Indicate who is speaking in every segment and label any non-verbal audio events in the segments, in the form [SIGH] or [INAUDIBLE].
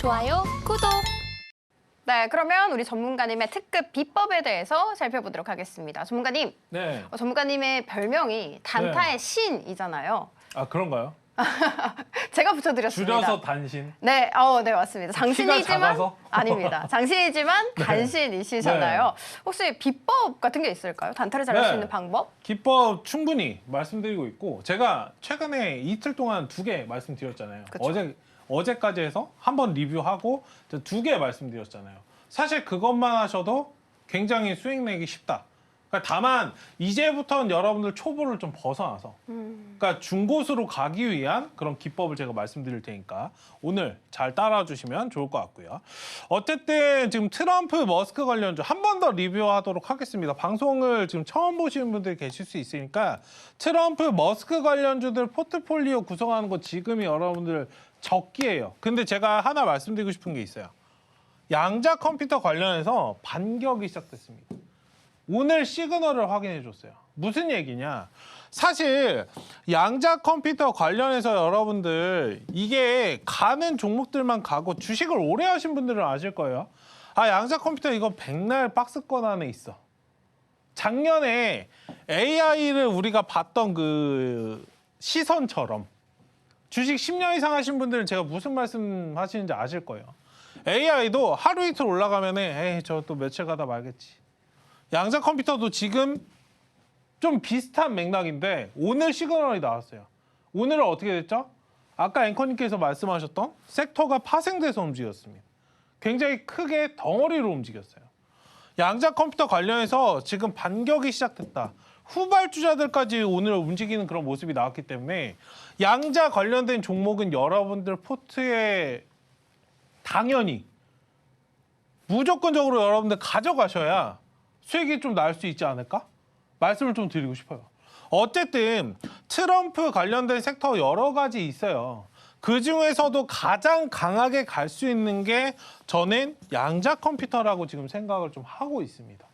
Speaker 1: 좋아요, 구독.
Speaker 2: 네, 그러면 우리 전문가님의 특급 비법에 대해서 살펴보도록 하겠습니다. 전문가님,
Speaker 3: 네.
Speaker 2: 어, 전문가님의 별명이 단타의 신이잖아요.
Speaker 3: 아 그런가요? [LAUGHS]
Speaker 2: 제가 붙여드렸습니다.
Speaker 3: 줄여서 단신.
Speaker 2: 네, 어, 네 맞습니다. 장신이지만
Speaker 3: 작아서?
Speaker 2: 아닙니다. [LAUGHS] 장신이지만
Speaker 3: 네.
Speaker 2: 단신이시잖아요. 혹시 비법 같은 게 있을까요? 단타를 잘할
Speaker 3: 네.
Speaker 2: 수 있는 방법?
Speaker 3: 기법 충분히 말씀드리고 있고 제가 최근에 이틀 동안 두 개 말씀드렸잖아요.
Speaker 2: 그쵸.
Speaker 3: 어제 어제까지 해서 한번 리뷰하고 두 개 말씀드렸잖아요. 사실 그것만 하셔도 굉장히 수익 내기 쉽다. 그러니까 다만 이제부터는 여러분들 초보를 좀 벗어나서 그러니까 중고수로 가기 위한 그런 기법을 제가 말씀드릴 테니까 오늘 잘 따라와 주시면 좋을 것 같고요. 어쨌든 지금 트럼프 머스크 관련주 한번 더 리뷰하도록 하겠습니다. 방송을 지금 처음 보시는 분들 계실 수 있으니까 트럼프 머스크 관련주들 포트폴리오 구성하는 거 지금이 여러분들 적기예요. 근데 제가 하나 말씀드리고 싶은 게 있어요. 양자 컴퓨터 관련해서 반격이 시작됐습니다. 오늘 시그널을 확인해 줬어요. 무슨 얘기냐? 사실 양자 컴퓨터 관련해서 여러분들 이게 가는 종목들만 가고 주식을 오래 하신 분들은 아실 거예요. 아 양자 컴퓨터 이거 백날 박스권 안에 있어. 작년에 AI를 우리가 봤던 그 시선처럼 주식 10년 이상 하신 분들은 제가 무슨 말씀 하시는지 아실 거예요. AI도 하루 이틀 올라가면은 에이 저 또 며칠 가다 말겠지. 양자 컴퓨터도 지금 좀 비슷한 맥락인데 오늘 시그널이 나왔어요. 오늘은 어떻게 됐죠? 아까 앵커님께서 말씀하셨던 섹터가 파생돼서 움직였습니다. 굉장히 크게 덩어리로 움직였어요. 양자 컴퓨터 관련해서 지금 반격이 시작됐다. 후발주자들까지 오늘 움직이는 그런 모습이 나왔기 때문에 양자 관련된 종목은 여러분들 포트에 당연히 무조건적으로 여러분들 가져가셔야 수익이 좀 날 수 있지 않을까? 말씀을 좀 드리고 싶어요. 어쨌든 트럼프 관련된 섹터 여러 가지 있어요. 그 중에서도 가장 강하게 갈 수 있는 게 저는 양자 컴퓨터라고 지금 생각을 좀 하고 있습니다.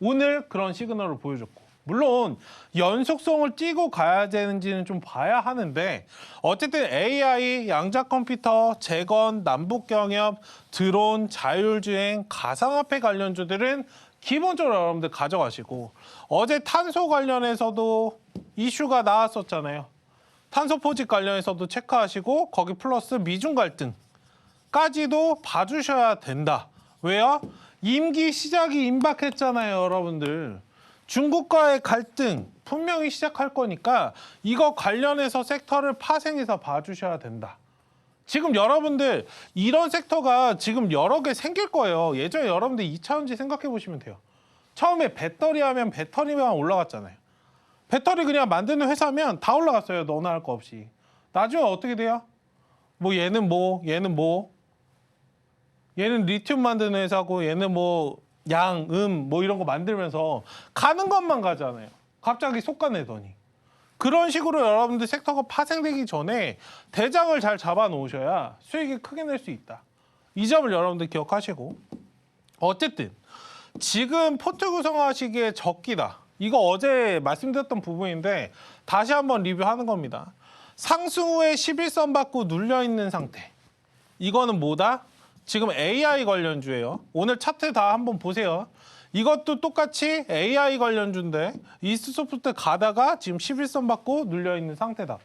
Speaker 3: 오늘 그런 시그널을 보여줬고 물론 연속성을 띄고 가야 되는지는 좀 봐야 하는데 어쨌든 AI, 양자 컴퓨터, 재건, 남북 경협, 드론, 자율주행, 가상화폐 관련 주들은 기본적으로 여러분들 가져가시고 어제 탄소 관련해서도 이슈가 나왔었잖아요. 탄소 포집 관련해서도 체크하시고 거기 플러스 미중 갈등까지도 봐주셔야 된다. 왜요? 임기 시작이 임박했잖아요, 여러분들. 중국과의 갈등 분명히 시작할 거니까 이거 관련해서 섹터를 파생해서 봐주셔야 된다. 지금 여러분들 이런 섹터가 지금 여러 개 생길 거예요. 예전에 여러분들 2차원지 생각해 보시면 돼요. 처음에 배터리 하면 배터리만 올라갔잖아요. 배터리 그냥 만드는 회사면 다 올라갔어요. 너나 할 거 없이. 나중에 어떻게 돼요? 뭐 얘는 뭐, 얘는 뭐, 얘는 리튬 만드는 회사고 얘는 뭐 양, 음, 뭐 이런 거 만들면서 가는 것만 가잖아요. 갑자기 속가내더니. 그런 식으로 여러분들 섹터가 파생되기 전에 대장을 잘 잡아 놓으셔야 수익이 크게 낼 수 있다. 이 점을 여러분들 기억하시고 어쨌든 지금 포트 구성하시기에 적기다. 이거 어제 말씀드렸던 부분인데 다시 한번 리뷰하는 겁니다. 상승 후에 11선 받고 눌려 있는 상태. 이거는 뭐다? 지금 AI 관련주예요. 오늘 차트 다 한번 보세요. 이것도 똑같이 AI 관련주인데 이스소프트 가다가 지금 11선 받고 눌려 있는 상태다.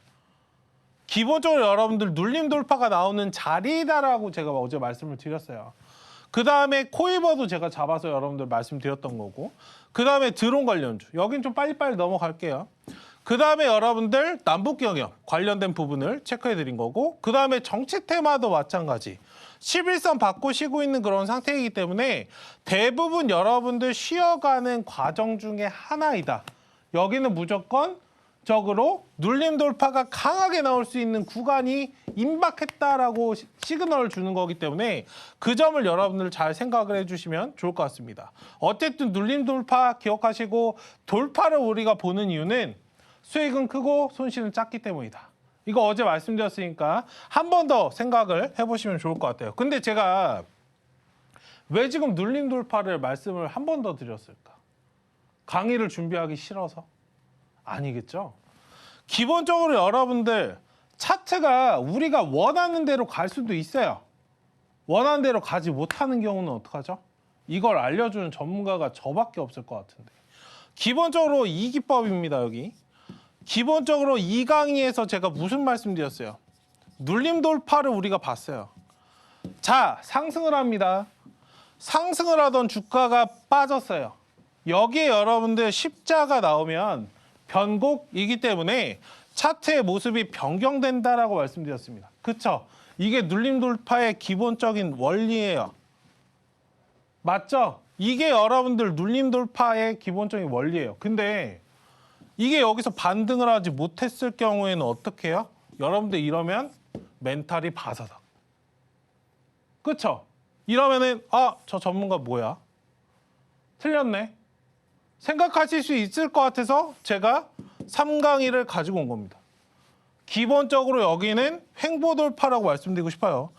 Speaker 3: 기본적으로 여러분들 눌림 돌파가 나오는 자리다라고 제가 어제 말씀을 드렸어요. 그 다음에 코이버도 제가 잡아서 여러분들 말씀드렸던 거고, 그 다음에 드론 관련주 여긴 좀 빨리빨리 넘어갈게요. 그 다음에 여러분들 남북 경협 관련된 부분을 체크해 드린 거고, 그 다음에 정치 테마도 마찬가지. 11선 받고 쉬고 있는 그런 상태이기 때문에 대부분 여러분들 쉬어가는 과정 중에 하나이다. 여기는 무조건 적으로 눌림 돌파가 강하게 나올 수 있는 구간이 임박했다라고 시- 시그널을 주는 거기 때문에 그 점을 여러분들 잘 생각을 해주시면 좋을 것 같습니다. 어쨌든 눌림 돌파 기억하시고 돌파를 우리가 보는 이유는 수익은 크고 손실은 작기 때문이다. 이거 어제 말씀드렸으니까 한 번 더 생각을 해보시면 좋을 것 같아요. 근데 제가 왜 지금 눌림 돌파를 말씀을 한 번 더 드렸을까? 강의를 준비하기 싫어서? 아니겠죠? 기본적으로 여러분들 차트가 우리가 원하는 대로 갈 수도 있어요. 원하는 대로 가지 못하는 경우는 어떡하죠? 이걸 알려주는 전문가가 저밖에 없을 것 같은데. 기본적으로 이 기법입니다, 여기. 기본적으로 이 강의에서 제가 무슨 말씀드렸어요? 눌림 돌파를 우리가 봤어요. 자, 상승을 합니다. 상승을 하던 주가가 빠졌어요. 여기에 여러분들 십자가 나오면 변곡이기 때문에 차트의 모습이 변경된다라고 말씀드렸습니다. 그쵸? 이게 눌림 돌파의 기본적인 원리예요. 맞죠? 이게 여러분들 눌림 돌파의 기본적인 원리예요. 근데 이게 여기서 반등을 하지 못했을 경우에는 어떻게 해요? 여러분들 이러면 멘탈이 바사삭. 그쵸? 이러면은 아, 저 전문가 뭐야? 틀렸네. 생각하실 수 있을 것 같아서 제가 3강의를 가지고 온 겁니다. 기본적으로 여기는 횡보돌파라고 말씀드리고 싶어요.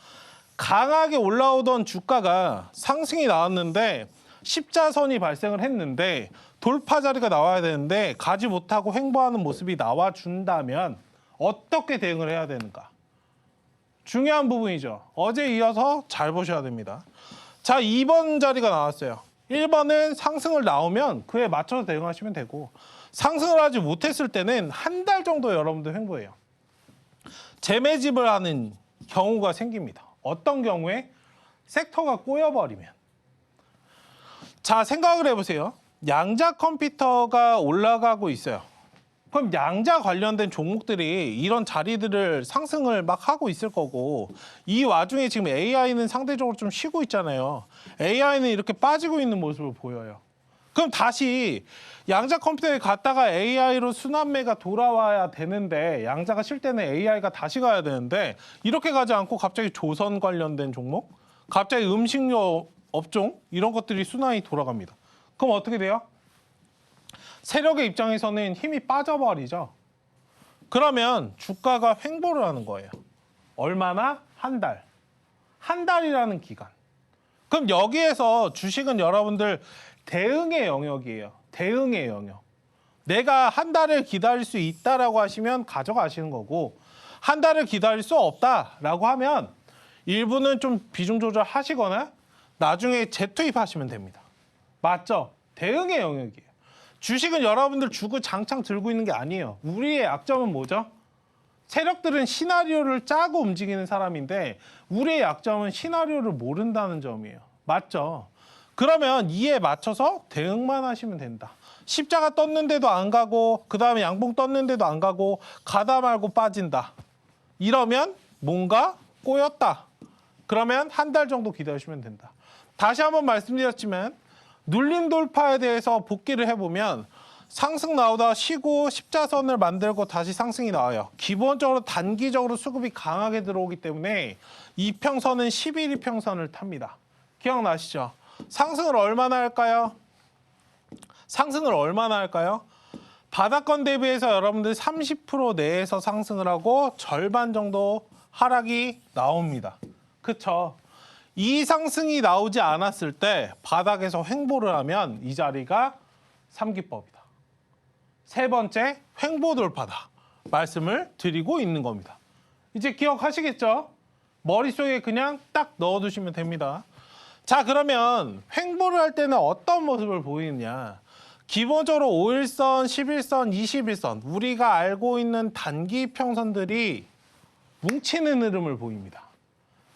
Speaker 3: 강하게 올라오던 주가가 상승이 나왔는데 십자선이 발생을 했는데 돌파 자리가 나와야 되는데 가지 못하고 횡보하는 모습이 나와준다면 어떻게 대응을 해야 되는가? 중요한 부분이죠. 어제 이어서 잘 보셔야 됩니다. 자, 2번 자리가 나왔어요. 1번은 상승을 나오면 그에 맞춰서 대응하시면 되고 상승을 하지 못했을 때는 한 달 정도 여러분들 횡보해요. 재매집을 하는 경우가 생깁니다. 어떤 경우에 섹터가 꼬여버리면 자 생각을 해보세요. 양자 컴퓨터가 올라가고 있어요. 그럼 양자 관련된 종목들이 이런 자리들을 상승을 막 하고 있을 거고 이 와중에 지금 AI는 상대적으로 좀 쉬고 있잖아요. AI는 이렇게 빠지고 있는 모습을 보여요. 그럼 다시 양자 컴퓨터에 갔다가 AI로 순환매가 돌아와야 되는데 양자가 쉴 때는 AI가 다시 가야 되는데 이렇게 가지 않고 갑자기 조선 관련된 종목, 갑자기 음식료 업종 이런 것들이 순환이 돌아갑니다. 그럼 어떻게 돼요? 세력의 입장에서는 힘이 빠져버리죠. 그러면 주가가 횡보를 하는 거예요. 얼마나? 한 달. 한 달이라는 기간. 그럼 여기에서 주식은 여러분들 대응의 영역이에요. 대응의 영역. 내가 한 달을 기다릴 수 있다라고 하시면 가져가시는 거고 한 달을 기다릴 수 없다라고 하면 일부는 좀 비중 조절하시거나 나중에 재투입하시면 됩니다. 맞죠? 대응의 영역이에요. 주식은 여러분들 주고 장창 들고 있는 게 아니에요. 우리의 약점은 뭐죠? 세력들은 시나리오를 짜고 움직이는 사람인데 우리의 약점은 시나리오를 모른다는 점이에요. 맞죠? 그러면 이에 맞춰서 대응만 하시면 된다. 십자가 떴는데도 안 가고 그 다음에 양봉 떴는데도 안 가고 가다 말고 빠진다. 이러면 뭔가 꼬였다. 그러면 한 달 정도 기다리시면 된다. 다시 한번 말씀드렸지만 눌림 돌파에 대해서 복기를 해보면 상승 나오다 쉬고 십자선을 만들고 다시 상승이 나와요. 기본적으로 단기적으로 수급이 강하게 들어오기 때문에 이평선은 11일 평선을 탑니다. 기억나시죠? 상승을 얼마나 할까요? 상승을 얼마나 할까요? 바닥권 대비해서 여러분들 30% 내에서 상승을 하고 절반 정도 하락이 나옵니다. 그쵸? 이 상승이 나오지 않았을 때 바닥에서 횡보를 하면 이 자리가 삼기법이다. 세 번째 횡보 돌파다. 말씀을 드리고 있는 겁니다. 이제 기억하시겠죠? 머릿속에 그냥 딱 넣어두시면 됩니다. 자 그러면 횡보를 할 때는 어떤 모습을 보이느냐? 기본적으로 5일선, 11선, 21선 우리가 알고 있는 단기 평선들이 뭉치는 흐름을 보입니다.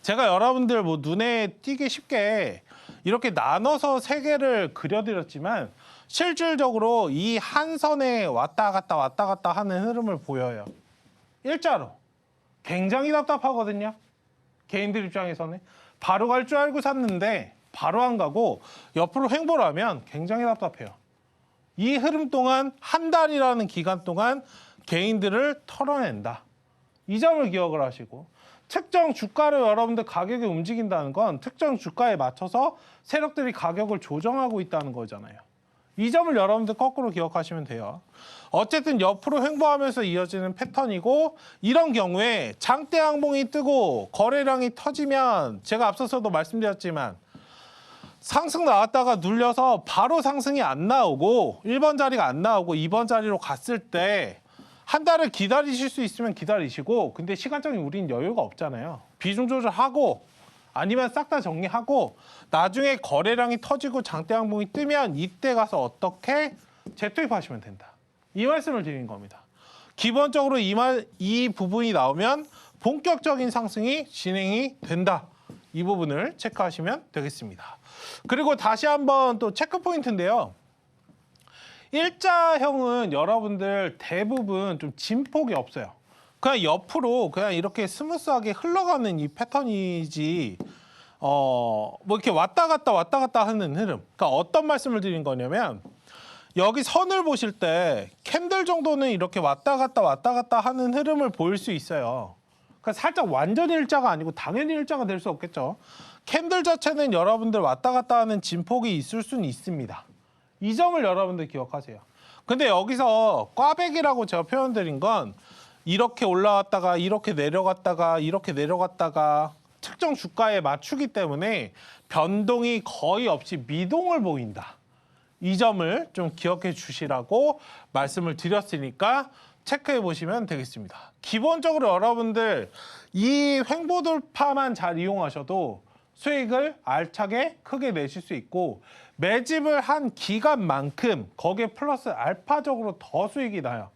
Speaker 3: 제가 여러분들 뭐 눈에 띄기 쉽게 이렇게 나눠서 세 개를 그려드렸지만 실질적으로 이 한 선에 왔다 갔다 왔다 갔다 하는 흐름을 보여요. 일자로 굉장히 답답하거든요. 개인들 입장에서는 바로 갈 줄 알고 샀는데 바로 안 가고 옆으로 횡보를 하면 굉장히 답답해요. 이 흐름 동안 한 달이라는 기간 동안 개인들을 털어낸다. 이 점을 기억을 하시고 특정 주가를 여러분들 가격이 움직인다는 건 특정 주가에 맞춰서 세력들이 가격을 조정하고 있다는 거잖아요. 이 점을 여러분들 거꾸로 기억하시면 돼요. 어쨌든 옆으로 횡보하면서 이어지는 패턴이고 이런 경우에 장대 항봉이 뜨고 거래량이 터지면 제가 앞서서도 말씀드렸지만 상승 나왔다가 눌려서 바로 상승이 안 나오고 1번 자리가 안 나오고 2번 자리로 갔을 때 한 달을 기다리실 수 있으면 기다리시고 근데 시간적인 우린 여유가 없잖아요. 비중 조절하고 아니면 싹 다 정리하고 나중에 거래량이 터지고 장대 항봉이 뜨면 이때 가서 어떻게 재투입하시면 된다. 이 말씀을 드린 겁니다. 기본적으로 이, 말, 이 부분이 나오면 본격적인 상승이 진행이 된다. 이 부분을 체크하시면 되겠습니다. 그리고 다시 한번 또 체크 포인트인데요. 일자형은 여러분들 대부분 좀 진폭이 없어요. 그냥 옆으로 그냥 이렇게 스무스하게 흘러가는 이 패턴이지 어 뭐 이렇게 왔다 갔다 왔다 갔다 하는 흐름. 그러니까 어떤 말씀을 드린 거냐면 여기 선을 보실 때 캔들 정도는 이렇게 왔다 갔다 왔다 갔다 하는 흐름을 보일 수 있어요. 그러니까 살짝 완전 일자가 아니고 당연히 일자가 될 수 없겠죠. 캔들 자체는 여러분들 왔다 갔다 하는 진폭이 있을 수는 있습니다. 이 점을 여러분들 기억하세요. 근데 여기서 꽈배기라고 제가 표현드린 건 이렇게 올라왔다가 이렇게 내려갔다가 이렇게 내려갔다가 특정 주가에 맞추기 때문에 변동이 거의 없이 미동을 보인다. 이 점을 좀 기억해 주시라고 말씀을 드렸으니까 체크해 보시면 되겠습니다. 기본적으로 여러분들 이 횡보 돌파만 잘 이용하셔도 수익을 알차게 크게 내실 수 있고 매집을 한 기간만큼 거기에 플러스 알파적으로 더 수익이 나요.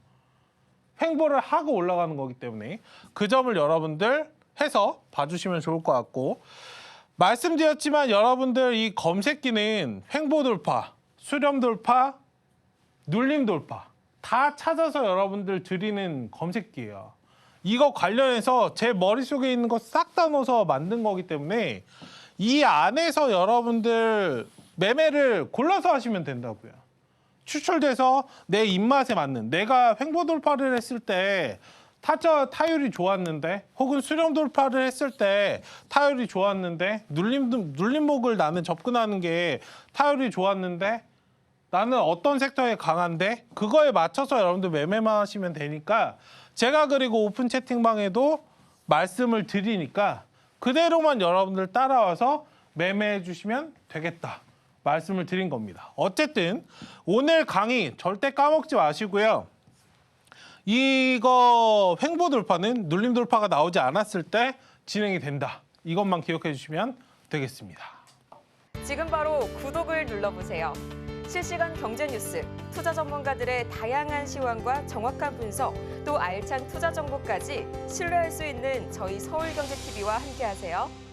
Speaker 3: 횡보를 하고 올라가는 거기 때문에 그 점을 여러분들 해서 봐주시면 좋을 것 같고 말씀드렸지만 여러분들 이 검색기는 횡보 돌파, 수렴 돌파, 눌림 돌파 다 찾아서 여러분들 드리는 검색기예요. 이거 관련해서 제 머릿속에 있는 거 싹 다 넣어서 만든 거기 때문에 이 안에서 여러분들 매매를 골라서 하시면 된다고요. 추출돼서 내 입맛에 맞는 내가 횡보 돌파를 했을 때 타짜 타율이 좋았는데 혹은 수렴 돌파를 했을 때 타율이 좋았는데 눌림 눌림목을 나는 접근하는 게 타율이 좋았는데 나는 어떤 섹터에 강한데 그거에 맞춰서 여러분들 매매만 하시면 되니까 제가 그리고 오픈 채팅방에도 말씀을 드리니까 그대로만 여러분들 따라와서 매매해 주시면 되겠다 말씀을 드린 겁니다. 어쨌든 오늘 강의 절대 까먹지 마시고요. 이거 횡보 돌파는 눌림 돌파가 나오지 않았을 때 진행이 된다. 이것만 기억해 주시면 되겠습니다.
Speaker 1: 지금 바로 구독을 눌러보세요. 실시간 경제 뉴스, 투자 전문가들의 다양한 시황과 정확한 분석, 또 알찬 투자 정보까지 신뢰할 수 있는 저희 서울경제TV와 함께하세요.